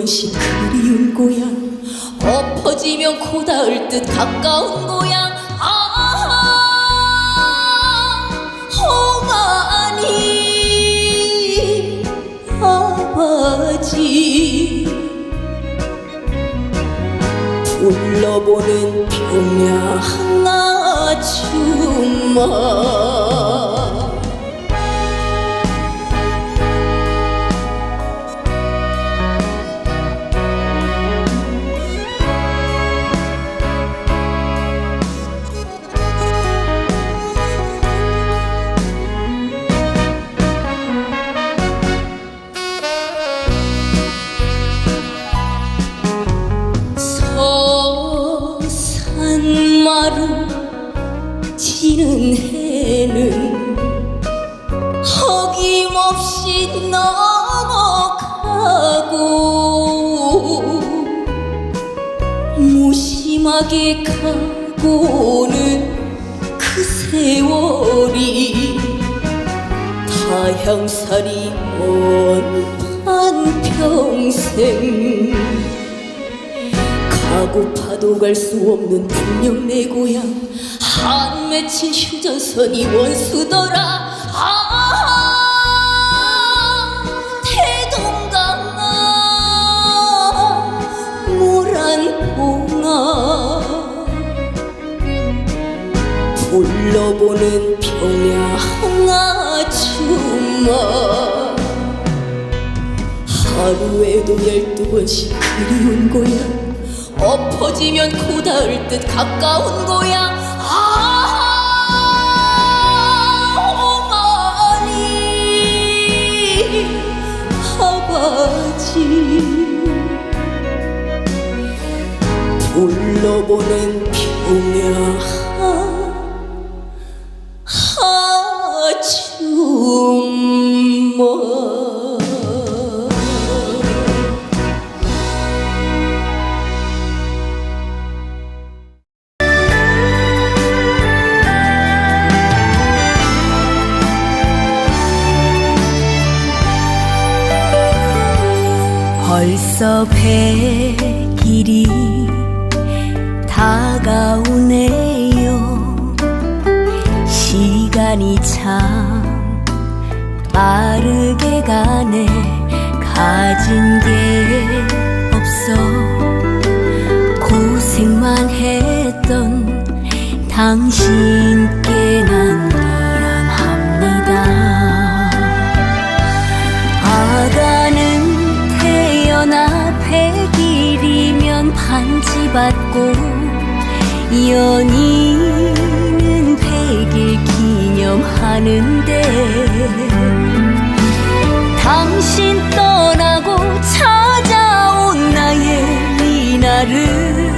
번씩 그리운 고향. 엎어지면 코 닿을 듯 가까운 고향. 아 홍아니 아버지. 불러보는 평양 아줌마 심하게 가고는 그 세월이 다향살이 언한 평생. 가고 파도 갈 수 없는 분명 내 고향. 한 맺힌 휴전선이 원수더라 불러보는 평야 아줌마. 하루에도 열두 번씩 그리운 고향 엎어지면 코 닿을 듯 가까운 고향 아 어머니 아버지. 불러보는 평야 벌써 백일이 다가오네요. 시간이 참 빠르게 가네. 가진 게 없어. 고생만 했던 당신께 난 받고 연인은 백일 기념하는데 당신 떠나고 찾아온 나의 이날은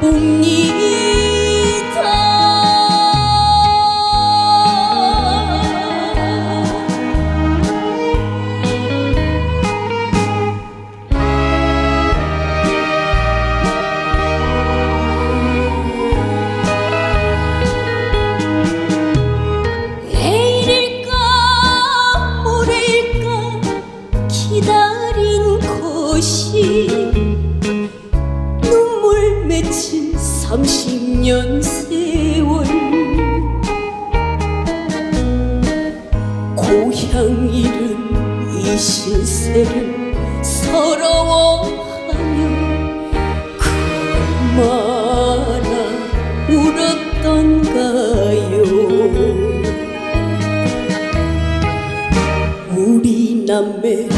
봄이 서러워하며 그마나 울었던가요? 우리 남매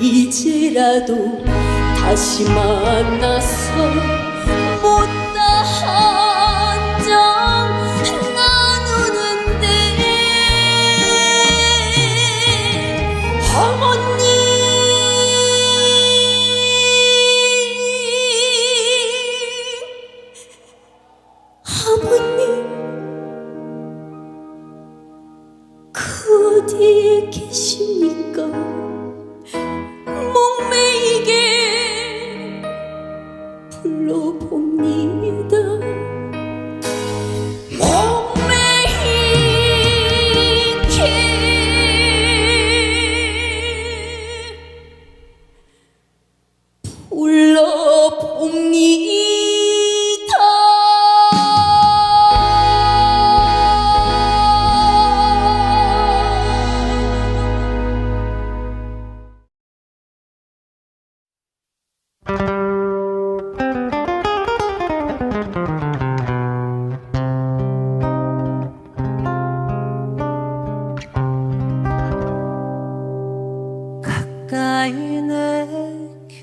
이제라도 다시 만나서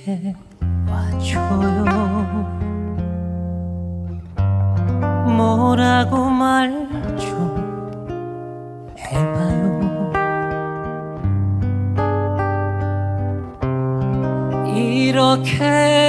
내게 와줘요. 뭐라고 말 좀 해봐요. 이렇게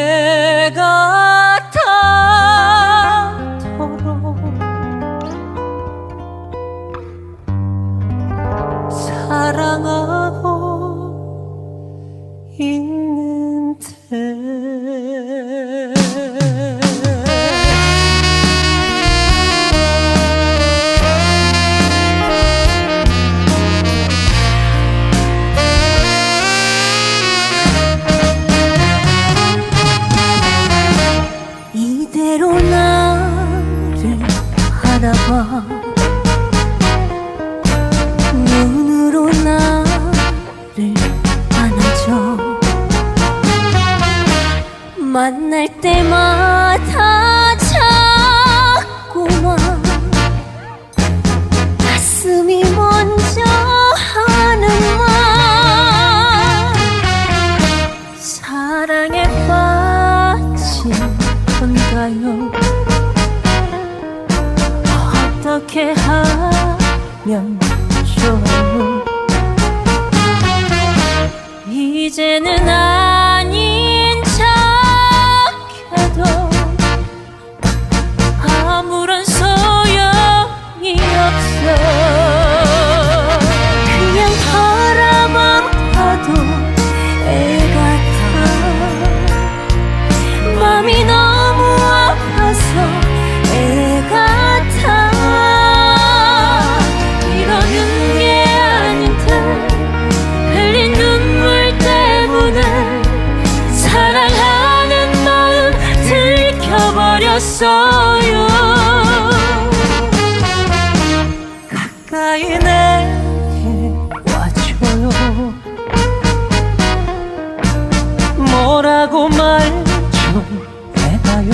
해봐요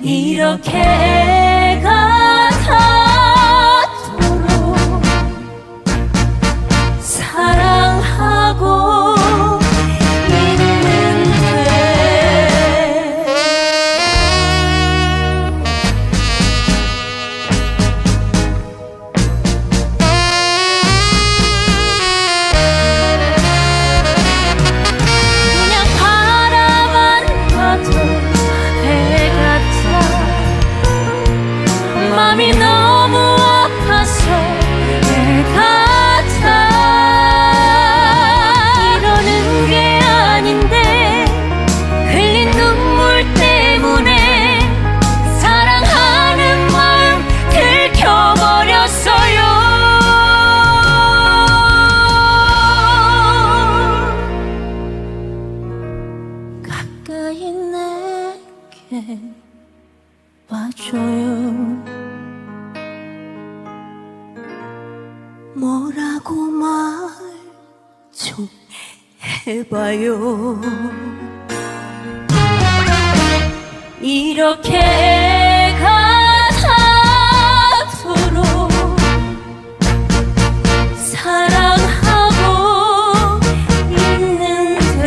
이렇게 가요. 이렇게 가사토록 사랑하고 있는데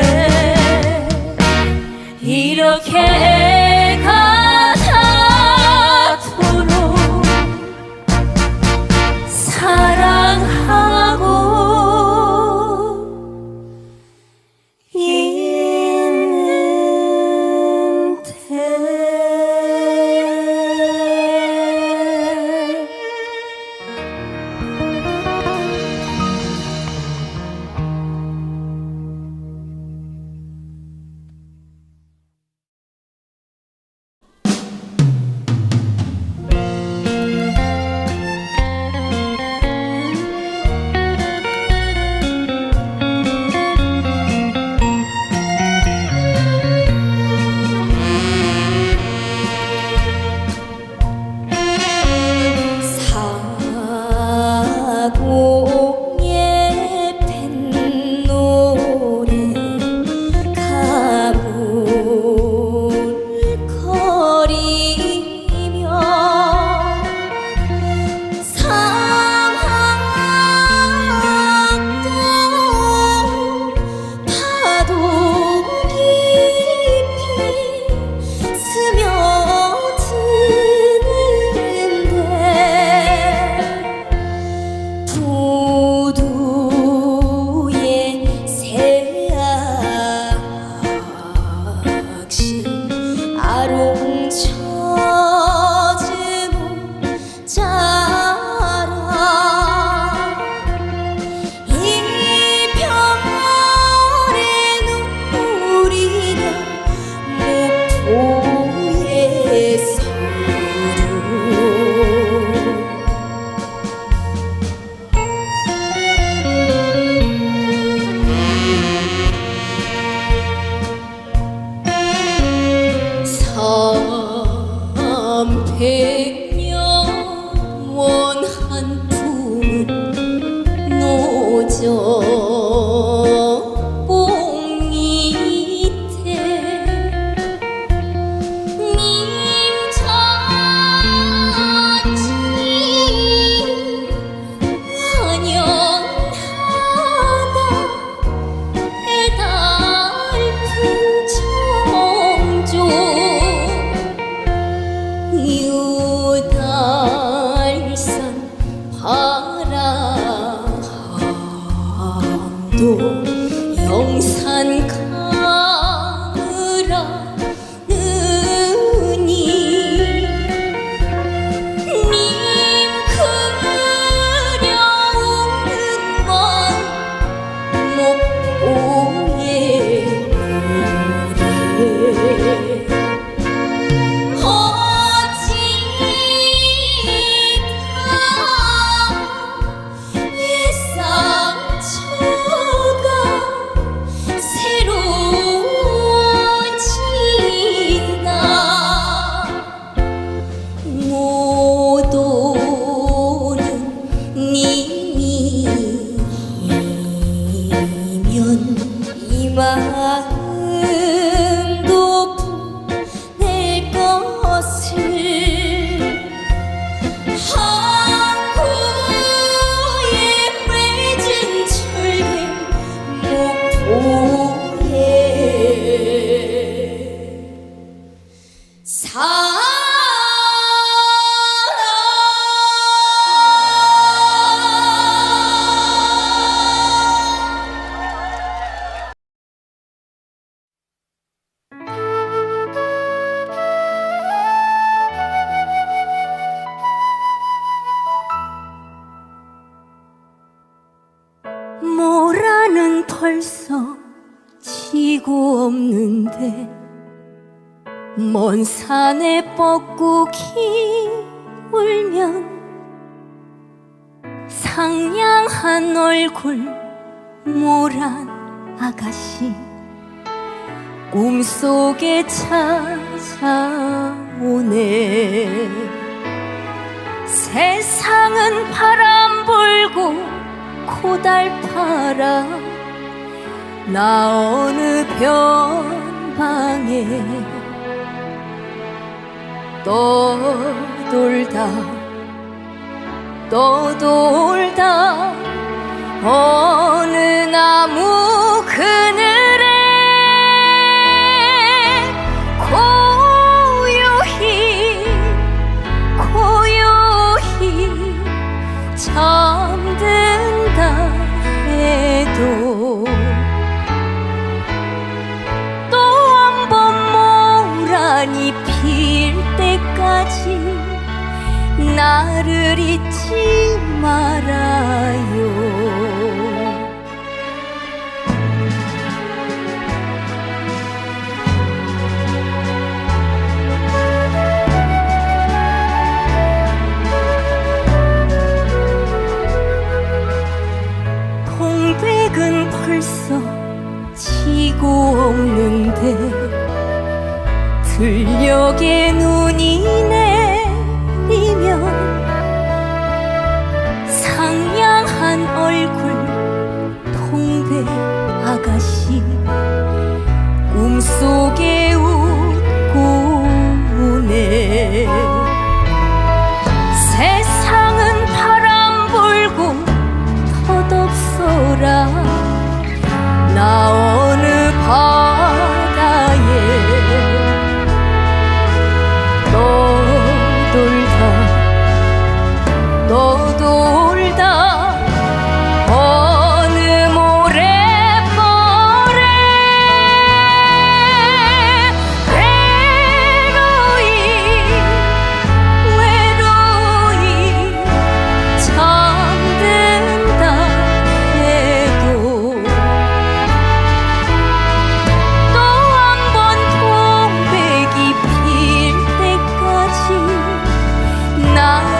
이렇게 Oh. 벚꽃이 울면 상냥한 얼굴 모란 아가씨 꿈속에 찾아오네. 세상은 바람 불고 고달파라 나 어느 변방에 떠돌다 떠돌다. 어느 나무 그늘 나를 잊지 말아요. 공백은 벌써 지고 없는데 들녘에 나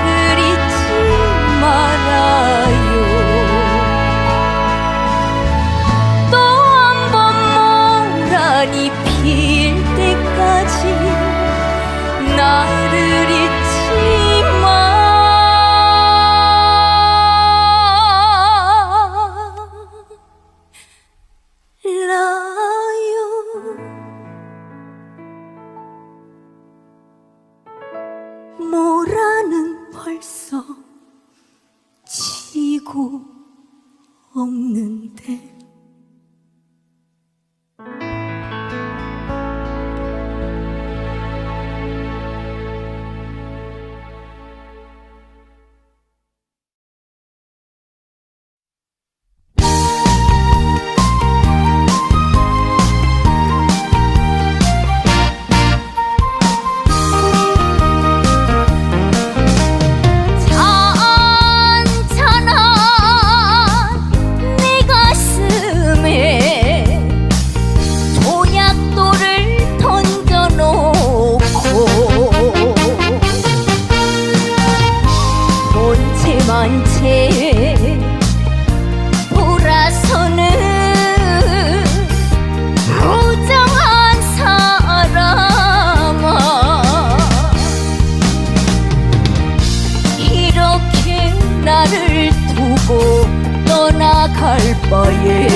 나를 두고 떠나갈 바에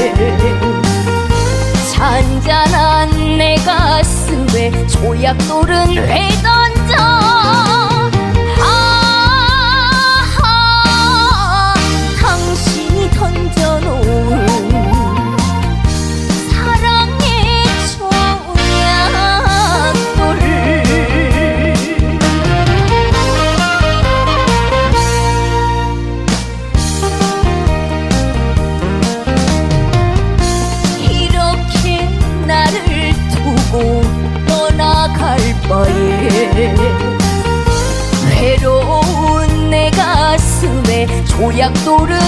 잔잔한 내 가슴에 조약돌은 왜 던져 jak doğru